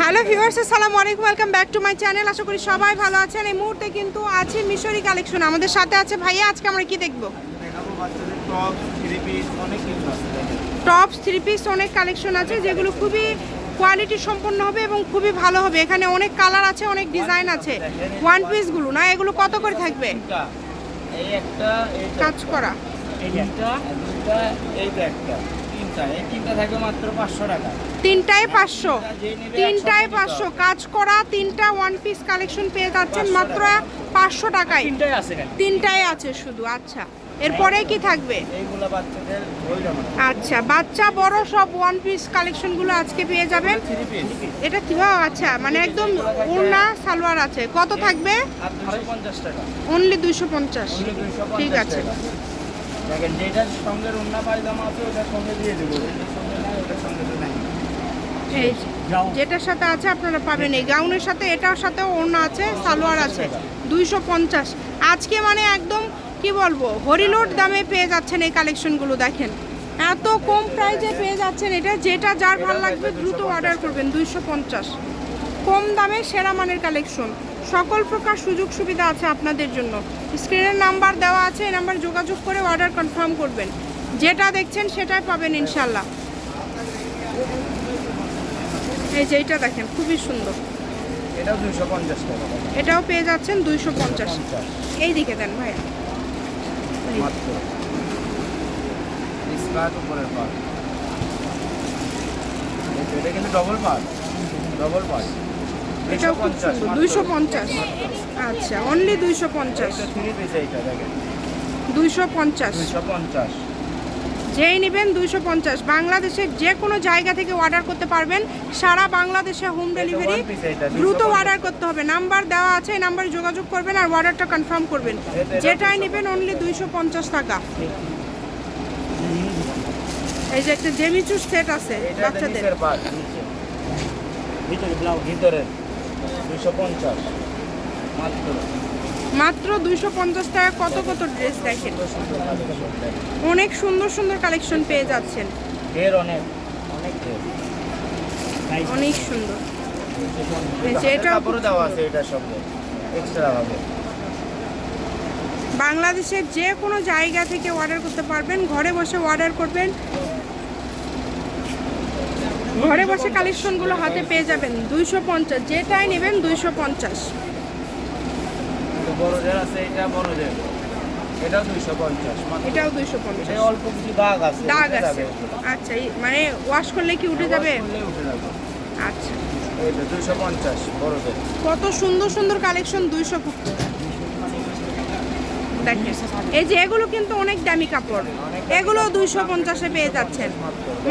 Hello viewers আসসালামু আলাইকুম welcome back to my channel. আশা করি সবাই ভালো আছেন। এই মুহূর্তে কিন্তু আছে মিশরি কালেকশন। আমাদের সাথে আছে ভাইয়া আজকে আমরা কি দেখব? টপ থ্রি পিস অনেক কিছু আছে। দেখেন টপস থ্রি পিস অনেক কালেকশন আছে যেগুলো খুবই কোয়ালিটি সম্পন্ন হবে এবং খুবই ভালো হবে। এখানে অনেক কালার আছে অনেক ডিজাইন আছে। ওয়ান পিসগুলো না? এগুলো কত করে থাকবে? এই একটা কাজ করা। এই তিনটা দুইটা এইটা তিনটায় পাঁচশো তিনটায় পাঁচশো। কাজ করা তিনটা ওয়ান পিস কালেকশন পেয়ে যাচ্ছেন মাত্র পাঁচশো টাকায়। তিনটায় আছে শুধু আচ্ছা। এরপরে কি থাকবে? আচ্ছা বাচ্চা বড় সব ওয়ান পিস কালেকশনগুলো আজকে পেয়ে যাবেন। এটা কি আচ্ছা মানে একদম ওড়না সালোয়ার আছে। কত থাকবে? আর দুশো পঞ্চাশ অনলি ঠিক আছে। দেখেন যেটার সঙ্গে রুন্না পায়জামা আছে ওটার সঙ্গে দিয়ে দেবো। যেটার সঙ্গে নাই ওটার সঙ্গে তো নাই। এই যেটার সাথে আছে আপনারা পাবেন এই গাউনের সাথে এটার সাথে ওড়না আছে সালোয়ার আছে দুইশো পঞ্চাশ। আজকে মানে একদম কি বলব হরিলোড দামে পেয়ে যাচ্ছেন এই কালেকশনগুলো দেখেন। এত কম প্রাইজে পেয়ে যাচ্ছেন এটা যেটা যার ভালো লাগবে দ্রুত অর্ডার করবেন দুইশো পঞ্চাশ। কম দামে সেরা মানের কালেকশন। সকল প্রকার সুযোগ সুবিধা আছে আপনাদের জন্য। স্ক্রিনের নাম্বার দেওয়া আছে এই নাম্বার যোগাযোগ করে অর্ডার কনফার্ম করবেন। যেটা দেখছেন সেটাই পাবেন ইনশাল্লাহ এই যে এইটা দেখেন খুবই সুন্দর। এটাও পেয়ে যাচ্ছেন দুইশো পঞ্চাশ। এই দিকে দেন ভাইয়া উপরের এটা কিন্তু ডবল পার্ট ডবল পার্ট এটাও খুব সুন্দর। দুইশো পঞ্চাশ। আচ্ছা অনলি দুইশো পঞ্চাশ। দুইশো পঞ্চাশ। পঞ্চাশ। যেই নেবেন দুইশো পঞ্চাশ। বাংলাদেশের যে কোনো জায়গা থেকে অর্ডার করতে পারবেন। সারা বাংলাদেশে হোম ডেলিভারি one piece এইটা, 250 দ্রুত অর্ডার করতে হবে। নাম্বার দেওয়া আছে এই নাম্বারে যোগাযোগ করবেন আর অর্ডারটা কনফার্ম করবেন। যেটাই নেবেন অনলি দুইশো পঞ্চাশ টাকা। এই যে একটা জেমিচু সেট আছে বাচ্চাদের। ভিতরে। দুইশো পঞ্চাশ। মাত্র। মাত্র দুইশো পঞ্চাশ টাকা। কত কত ড্রেস দেখেন। অনেক সুন্দর সুন্দর কালেকশন পেয়ে যাচ্ছেন। ঢের অনেক। অনেক সুন্দর। এই যে দেওয়া আছে এটার সঙ্গে এক্সট্রা ভাবে বাংলাদেশের যে কোনো জায়গা থেকে অর্ডার করতে পারবেন। ঘরে বসে অর্ডার করবেন। ঘরে বসে কালেকশনগুলো হাতে পেয়ে যাবেন দুইশো পঞ্চাশ যেটাই নেবেন দুইশো পঞ্চাশ। বড়দের আছে এটা বড়দের। এটাও দুইশো পঞ্চাশ এটাও অল্প কিছু দাগ আছে দাগ আছে। আচ্ছা মানে ওয়াশ করলে কি উঠে যাবে? আবার উঠে যাবে। আচ্ছা। বড়দের। কত সুন্দর সুন্দর কালেকশন দুইশো দেখেন। এই যে এগুলো কিন্তু অনেক দামি কাপড়। এগুলো দুইশো পঞ্চাশে পেয়ে যাচ্ছেন।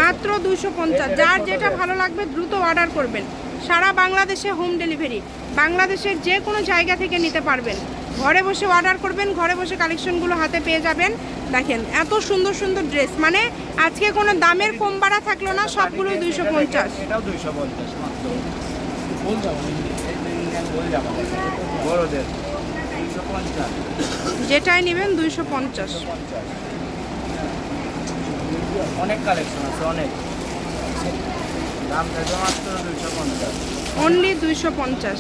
মাত্র দুইশো পঞ্চাশ। যার যেটা ভালো লাগবে দ্রুত অর্ডার করবেন। সারা বাংলাদেশে হোম ডেলিভারি বাংলাদেশের যে কোনো জায়গা থেকে নিতে পারবেন। ঘরে বসে অর্ডার করবেন, ঘরে বসে কালেকশনগুলো হাতে পেয়ে যাবেন। দেখেন, এত সুন্দর সুন্দর ড্রেস মানে আজকে কোনো দামের কম বাড়া থাকল না সবগুলোই দুইশো পঞ্চাশ। বড়দের। যেটাই নেবেন দুইশো পঞ্চাশ। অনেক কালেকশন আছে অনেক। অনলি দুইশো পঞ্চাশ।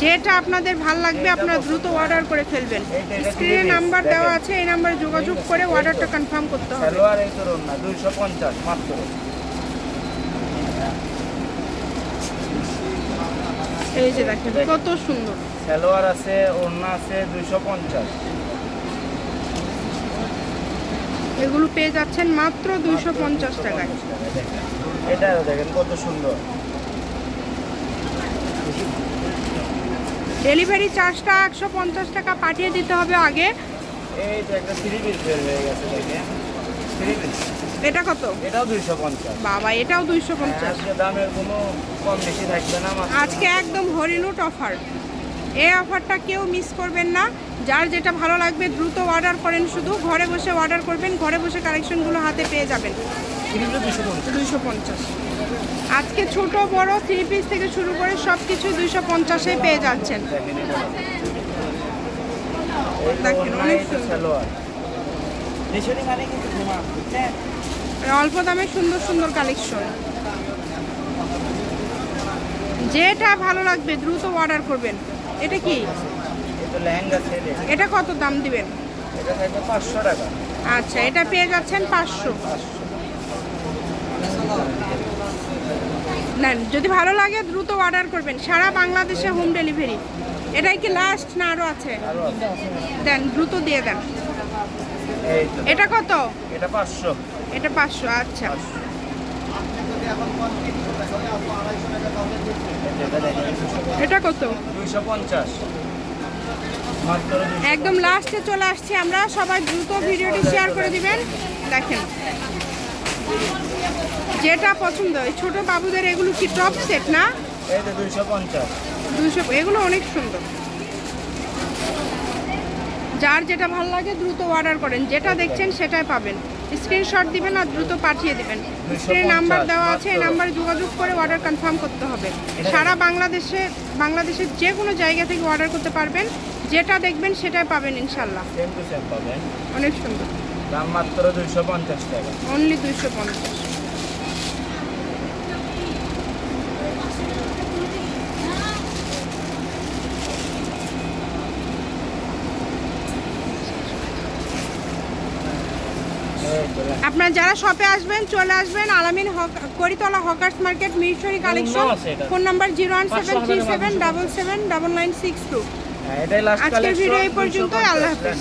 যেটা আপনাদের ভালো লাগবে আপনারা দ্রুত অর্ডার করে ফেলবেন। স্ক্রিনে নাম্বার দেওয়া আছে এই নাম্বারে যোগাযোগ করে অর্ডারটা কনফার্ম করতে হবে। দুইশো পঞ্চাশ মাত্র। এই যে দেখেন কত সুন্দর। সালোয়ার আছে ওড়না আছে দুইশো পঞ্চাশ। এগুলো পেয়ে যাচ্ছেন মাত্র দুইশো পঞ্চাশ টাকায়। এটা দেখেন। কত সুন্দর। ডেলিভারি চার্জটা একশো পঞ্চাশ টাকা পাঠিয়ে দিতে হবে আগে। এই তো একটা থ্রি পিস বের হয়ে গেছে দেখেন। থ্রি পিস এটা কত? এটাও দুইশো পঞ্চাশ। বাবা এটাও দুইশো পঞ্চাশ। আজকে দামের কোনো কম বেশি থাকবে না আজকে একদম হরিলুট অফার। এই অফারটা কেউ মিস করবেন না। যার যেটা ভালো লাগবে দ্রুত অর্ডার করেন শুধু। ঘরে বসে অর্ডার করবেন, ঘরে বসে কালেকশনগুলো হাতে পেয়ে যাবেন। দুইশো পঞ্চাশ। আজকে ছোট, বড় থ্রি পিস থেকে শুরু করে সব কিছু দুইশো পঞ্চাশে পেয়ে যাচ্ছেন। অনেক সুন্দর। অল্প দামে সুন্দর সুন্দর কালেকশন যেটা ভালো লাগবে, দ্রুত অর্ডার করবেন। এটা কি? এটা কত দাম দিবেন? আচ্ছা এটা পেয়ে যাচ্ছেন পাঁচশো। নেন যদি ভালো লাগে দ্রুত অর্ডার করবেন। সারা বাংলাদেশে হোম ডেলিভারি এটাই কি লাস্ট না আরও আছে? দেন দ্রুত দিয়ে দেন। এটা কত? এটা পাঁচশো। এটা পাঁচশো আচ্ছা। এটা কত? দুইশো পঞ্চাশ। একদম লাস্টে চলে আসছি আমরা। সবাই দ্রুত ভিডিওটি শেয়ার করে দিবেন। দেখেন। যেটা পছন্দ এই ছোট বাবুদের এগুলো কি টপ সেট না? দুইশো এগুলো অনেক সুন্দর। যার যেটা ভালো লাগে দ্রুত অর্ডার করেন। যেটা দেখছেন সেটাই পাবেন। স্ক্রিনশট দিবেন আর দ্রুত পাঠিয়ে দিবেন। স্ক্রিনে নাম্বার দেওয়া আছে এই নাম্বারে যোগাযোগ করে অর্ডার কনফার্ম করতে হবে। সারা বাংলাদেশে বাংলাদেশের যে কোনো জায়গা থেকে অর্ডার করতে পারবেন। যেটা দেখবেন সেটাই পাবেন ইনশাল্লাহ। সেম টু সেম পাবেন। অনেক সুন্দর। দাম মাত্র দুইশো পঞ্চাশ টাকা। অনলি দুইশো পঞ্চাশ। আপনারা যারা শপে আসবেন চলে আসবেন আলামিন করিতলা hawkers market মিরসরি collection. Phone number zero one seven three seven double seven double nine six two. হ্যাঁ, আজকের ভিডিও এই পর্যন্ত আল্লাহ হাফেজ।